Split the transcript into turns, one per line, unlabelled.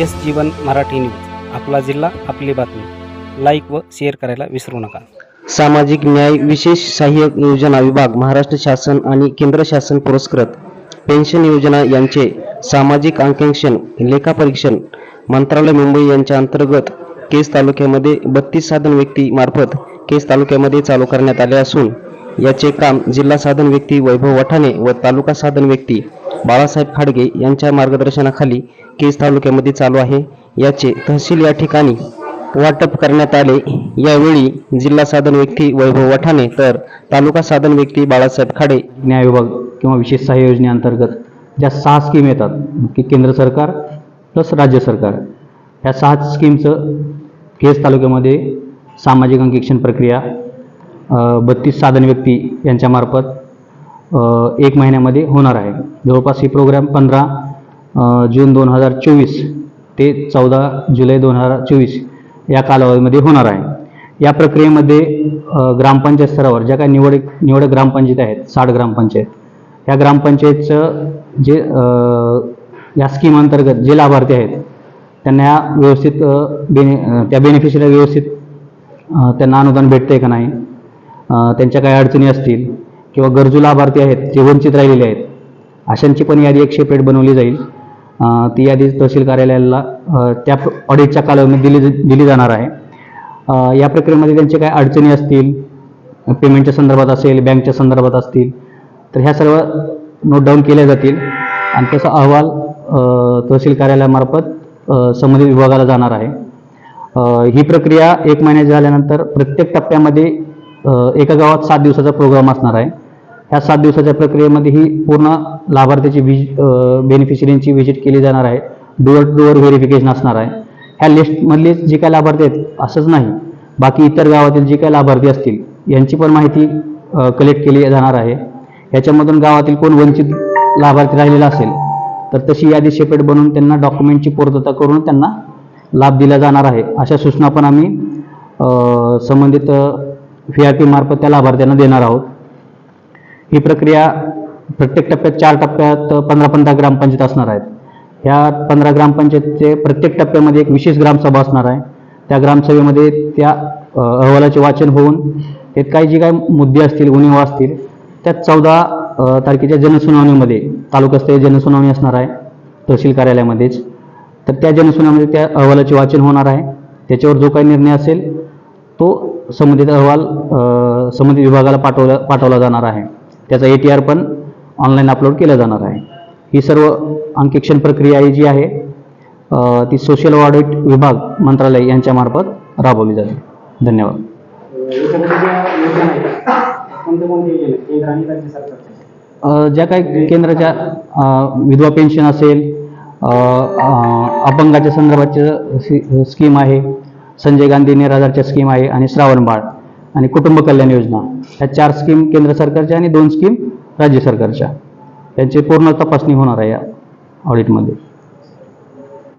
S जीवन Marathi news. आपला जिल्हा आपली बातमी. लाईक व शेअर करायला विसरू नका.
सामाजिक न्याय विशेष सहाय्यक योजना विभाग महाराष्ट्र शासन आणि केंद्र शासन पुरस्कृत. पेन्शन योजना यांचे सामाजिक आकांक्षण लेखापरीक्षण मंत्रालय मुंबई यांच्या अंतर्गत केस तालुक्यामध्ये बत्तीस साधन व्यक्ती मार्फत केस तालुक्यामध्ये चालू करण्यात आले असून याचे काम जिल्हा साधन व्यक्ती वैभव वठाणे व तालुका साधन व्यक्ती बाळासाहेब खाडगे यांच्या मार्गदर्शनाखाली केस तालुक्यामध्ये चालू आहे. याचे तहसील या ठिकाणी वाटप करण्यात आले. यावेळी जिल्हा साधन व्यक्ती वैभव वठाणे तर तालुका साधन व्यक्ती बाळासाहेब खाडे.
न्याय विभाग किंवा विशेष सहाय्य योजनेअंतर्गत ज्या सहा स्कीम येतात की केंद्र सरकार प्लस राज्य सरकार ह्या सहा स्कीमचं केस तालुक्यामध्ये सामाजिक अंकिक्षण प्रक्रिया बत्तीस साधन व्यक्ती यांच्यामार्फत एक महिन्यामध्ये होणार आहे. जवळपास ही प्रोग्राम पंधरा जून दोन हजार चोवीस ते चौदा जुलै दोन हजार चोवीस या कालावधीमध्ये होणार आहे. या प्रक्रियेमध्ये ग्रामपंचायत स्तरावर ज्या काही निवड निवड ग्रामपंचायत आहेत साठ ग्रामपंचायत या ग्रामपंचायतचं जे या स्कीम अंतर्गत जे लाभार्थी आहेत त्यांना व्यवस्थित बेने बेनि त्या बेनिफिशरीला व्यवस्थित त्यांना अनुदान भेटते का नाही त्यांच्या काही अडचणी असतील किंवा गरजू लाभार्थी आहेत जे वंचित राहिलेले आहेत अशांची पण यादी एक सेपरेट बनवली जाईल. ती यादी तहसील कार्यालयाला त्या ऑडिटच्या कालावधीत दिली दिली जाणार आहे. या प्रक्रियेमध्ये त्यांचे काही अडचणी असतील पेमेंटच्या संदर्भात असेल बँकच्या संदर्भात असतील तर ह्या सर्व नोट डाऊन केल्या जातील. आणि त्याचा अहवाल तहसील कार्यालयामार्फत संबंधित विभागाला जाणार आहे. ही प्रक्रिया एक महिन्याची झाल्यानंतर प्रत्येक टप्प्यामध्ये एका गावात सात दिवसाचा प्रोग्राम असणार आहे. ह्या सात दिवसाच्या प्रक्रियेमध्ये ही पूर्ण लाभार्थ्याची विज बेनिफिशरींची व्हिजिट केली जाणार आहे. डोअर टू डोअर व्हेरिफिकेशन असणार आहे. ह्या लिस्टमधले जे काय लाभार्थी आहेत असंच नाही. बाकी इतर गावातील जे काही लाभार्थी असतील यांची पण माहिती कलेक्ट केली जाणार आहे. याच्यामधून गावातील कोण वंचित लाभार्थी राहिलेला असेल तर तशी यादी सेपरेट बनवून त्यांना डॉक्युमेंटची पूर्तता करून त्यांना लाभ दिला जाणार आहे. अशा सूचना पण आम्ही संबंधित व्ही आर पी मार्फत त्या लाभार्थ्यांना देणार आहोत. ही प्रक्रिया प्रत्येक टप्प्यात चार टप्प्यात पंधरा पंधरा ग्रामपंचायत असणार आहेत. ह्या पंधरा ग्रामपंचायतचे प्रत्येक टप्प्यामध्ये एक विशेष ग्रामसभा असणार आहे. त्या ग्रामसभेमध्ये त्या अहवालाचे वाचन होऊन त्यात काही जे काही मुद्दे असतील उणीवा असतील त्यात चौदा तारखेच्या जनसुनावणीमध्ये तालुकास्तरीय जनसुनावणी असणार आहे तहसील कार्यालयामध्येच. तर त्या जनसुनावणीमध्ये त्या अहवालाचे वाचन होणार आहे. त्याच्यावर जो काही निर्णय असेल तो संबंधित अहवाल संबंधित विभागाला पाठवला पाठवला जाणार आहे. त्याचा ए टी आर पण ऑनलाईन अपलोड केला जाणार आहे. ही सर्व अंकेक्षण प्रक्रिया ही जी आहे ती सोशल ऑडिट विभाग मंत्रालय यांच्यामार्फत राबवली जाते. धन्यवाद. ज्या काही केंद्राच्या विधवा पेन्शन असेल अपंगाच्या संदर्भाच्या स्कीम आहे संजय गांधी निराधारच्या स्कीम आहे आणि श्रावण बाळ. आणि कुटुंब कल्याण योजना. ह्या चार स्कीम केंद्र सरकारच्या आणि दोन स्कीम राज्य सरकारच्या. यांची पूर्ण तपासणी होणार आहे या ऑडिटमध्ये